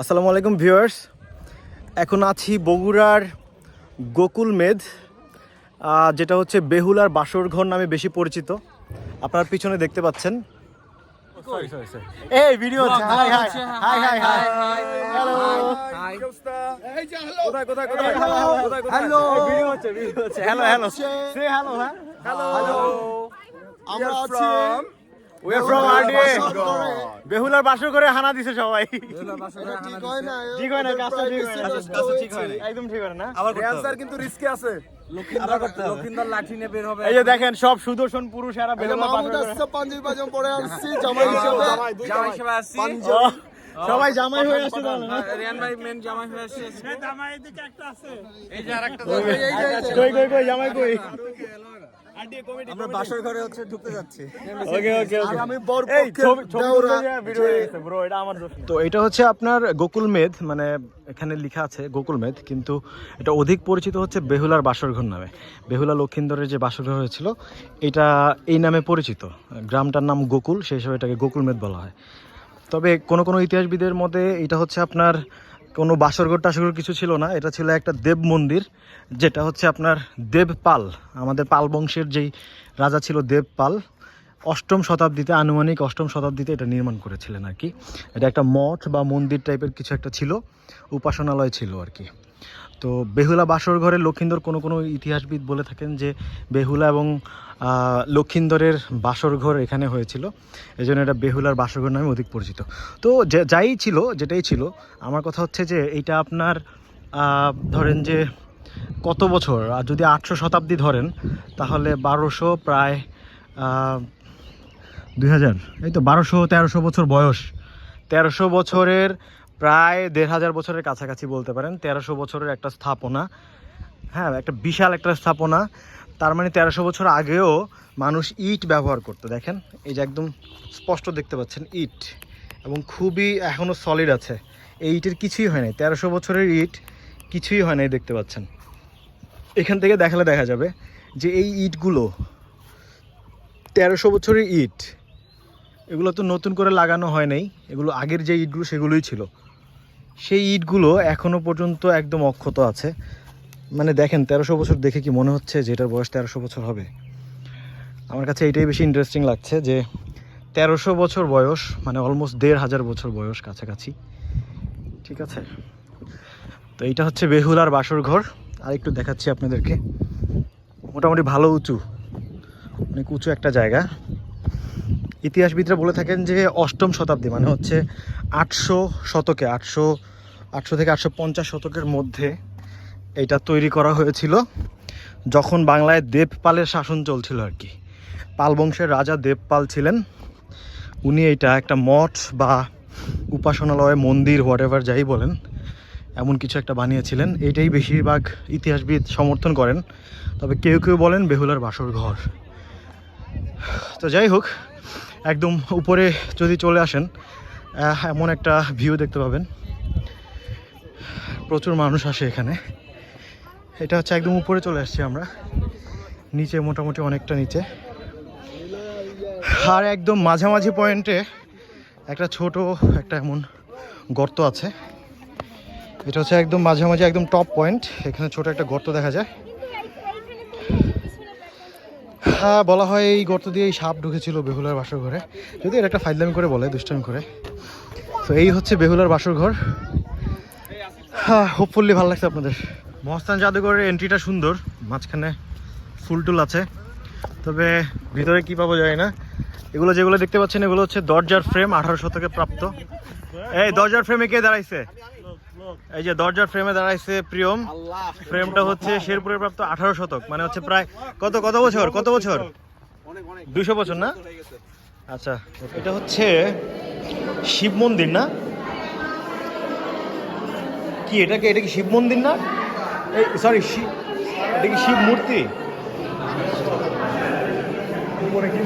আসসালামু আলাইকুম ভিউয়ার্স। এখন আছি বগুড়ার গোকুল মেদ যেটা হচ্ছে বেহুলার বাসরঘর নামে বেশি পরিচিত। আপনার পিছনে দেখতে পাচ্ছেন। এই video hi hi hi hi hi hello hello hello hello সে হ্যালো হ্যাঁ? হ্যালো আমরা আছি উই আর ফ্রম আরডিএ বেহুলার বাসর করে হানা দিছে সবাই। ঠিক হয় না ঠিক হয় না কাজটা ঠিক হয় না। কাজটা ঠিক হয় না। একদম ঠিক হয় না। অ্যান্সার কিন্তু রিস্কে আছে। লাঠি নিয়ে বের হবে। এই যে দেখেন সব সুদর্শন পুরুষ এরা এই যে বেহুলার মাহমুদ বাসর করে আসছে পাঞ্জাবি পাজাম পরে আসছি জামাই হিসেবে। জামাই হিসেবে আসছি। সবাই জামাই হয়ে আসছে রিয়ান ভাই মেন জামাই হয়ে আসছে। কই কই কই জামাই কই? আমরা বাসর ঘরে হচ্ছে ঢুকতে যাচ্ছি। ওকে ওকে ওকে আমি বর পক্ষে ছবি ছবি দেওরা তুলতে যা ভিডিও ব্রো এটা আমার দোষ তো এটা হচ্ছে আপনার গোকুল মেদ মানে এখানে লেখা আছে গোকুল মেদ কিন্তু এটা অধিক পরিচিত হচ্ছে বেহুলার বাসরঘর নামে। বেহুলা লক্ষিন্দরের যে বাসরঘর হয়েছিল এটা এই নামে পরিচিত। গ্রামটার নাম গোকুল সেই হিসাবে এটাকে গোকুল মেদ বলা হয়। তবে কোনো কোনো ইতিহাসবিদের মধ্যে এটা হচ্ছে আপনার কোনো বাসরঘর টাসরঘর কিছু ছিল না। এটা ছিল একটা দেব মন্দির, যেটা হচ্ছে আপনার দেবপাল আমাদের পাল বংশের যেই রাজা ছিল দেবপাল অষ্টম শতাব্দীতে, আনুমানিক অষ্টম শতাব্দীতে এটা নির্মাণ করেছিলেন আর কি। এটা একটা মঠ বা মন্দির টাইপের কিছু একটা ছিল, উপাসনালয় ছিল আর কি। তো বেহুলা বাসর ঘরে লক্ষিন্দর কোনো কোনো ইতিহাসবিদ বলে থাকেন যে বেহুলা এবং লক্ষিন্দরের বাসর ঘর এখানে হয়েছিল। এই জন্য এটা বেহুলার বাসর ঘর নামে অধিক পরিচিত। তো যে- যাই ছিল, যেটাই ছিল, আমার কথা হচ্ছে যে, এইটা আপনার ধরেন যে, কত বছর? আর যদি আটশো শতাব্দী ধরেন, তাহলে বারোশো প্রায় দুই হাজার, এই তো বারোশো, তেরোশো বছর বয়স। তেরোশো বছরের প্রায় দেড় হাজার বছরের কাছাকাছি বলতে পারেন। তেরোশো বছরের একটা স্থাপনা। হ্যাঁ একটা বিশাল একটা স্থাপনা। তার মানে তেরোশো বছর আগেও মানুষ ইট ব্যবহার করতো। দেখেন, এই যে একদম স্পষ্ট দেখতে পাচ্ছেন, ইট। এবং খুবই এখনও সলিড আছে। এই ইটের কিছুই হয় নাই। তেরোশো বছরের ইট কিছুই হয় নাই দেখতে পাচ্ছেন। এখান থেকে দেখালে দেখা যাবে যে এই ইটগুলো, তেরোশো বছরের ইট, এগুলো তো নতুন করে লাগানো হয় নাই। এগুলো আগের যে ইটগুলো, সেগুলোই ছিল। সেই ইটগুলো এখনও পর্যন্ত একদম অক্ষত আছে। মানে দেখেন, তেরোশো বছর দেখে কি মনে হচ্ছে যে এটার বয়স তেরোশো বছর হবে? আমার কাছে এটাই বেশি ইন্টারেস্টিং লাগছে যে তেরোশো বছর বয়স মানে অলমোস্ট দেড় হাজার বছর বয়স কাছাকাছি। ঠিক আছে? তো এইটা হচ্ছে বেহুলার বাসর ঘর। আর একটু দেখাচ্ছি আপনাদেরকে। মোটামুটি ভালো উঁচু, অনেক উঁচু একটা জায়গা। ইতিহাসবিদরা বলে থাকেন যে অষ্টম শতাব্দী মানে হচ্ছে আটশো শতকে, আটশো আটশো থেকে আটশো পঞ্চাশ শতকের মধ্যে এটা তৈরি করা হয়েছিল যখন বাংলায় দেবপালের শাসন চলছিল আর কি। পাল বংশের রাজা দেবপাল ছিলেন। উনি এটা একটা মঠ বা উপাসনালয়, মন্দির হোয়াট এভার যাই বলেন, এমন কিছু একটা বানিয়েছিলেন। এইটাই বেশিরভাগ ইতিহাসবিদ সমর্থন করেন। তবে কেউ কেউ বলেন বেহুলার বাসর ঘর। তো যাই হোক, একদম উপরে যদি চলে আসেন এমন একটা ভিউ দেখতে পাবেন। প্রচুর মানুষ আসে এখানে। এটা হচ্ছে একদম উপরে চলে আসছি আমরা। নিচে মোটামুটি অনেকটা নিচে। আর একদম মাঝামাঝি পয়েন্টে একটা ছোট, একটা এমন গর্ত আছে। এটা হচ্ছে একদম মাঝামাঝি, একদম টপ পয়েন্ট। এখানে ছোট একটা গর্ত দেখা যায়। হ্যাঁ বলা হয় এই গর্ত দিয়ে এই সাপ ঢুকেছিল বেহুলার বাসর ঘরে। যদি এটা একটা ফাইদলামি করে বলে, দুষ্টামি করে। তো এই হচ্ছে বেহুলার বাসর ঘর। হ্যাঁ হোপফুলি ভালো লাগছে আপনাদের। মহস্তান জাদুঘরের এন্ট্রিটা সুন্দর, মাঝখানে ফুল টুল আছে। তবে ভিতরে কি পাবো যায় না। এগুলো যেগুলো দেখতে পাচ্ছেন, এগুলো হচ্ছে দরজার ফ্রেম আঠারো শতকে প্রাপ্ত। এই দরজার ফ্রেমে কে দাঁড়াইছে? এই যে দরজার ফ্রেমে দাঁড়াইছে প্রিয়ম। ফ্রেমটা হচ্ছে শেরপুরের প্রাপ্ত আঠারো শতক মানে হচ্ছে প্রায় কত কত বছর কত বছর? দুশো বছর না? আচ্ছা এটা হচ্ছে শিব মন্দির না? কি, এটা কি এটা কি শিব মন্দির না? সরি শিব শিব মূর্তি উপরে কি?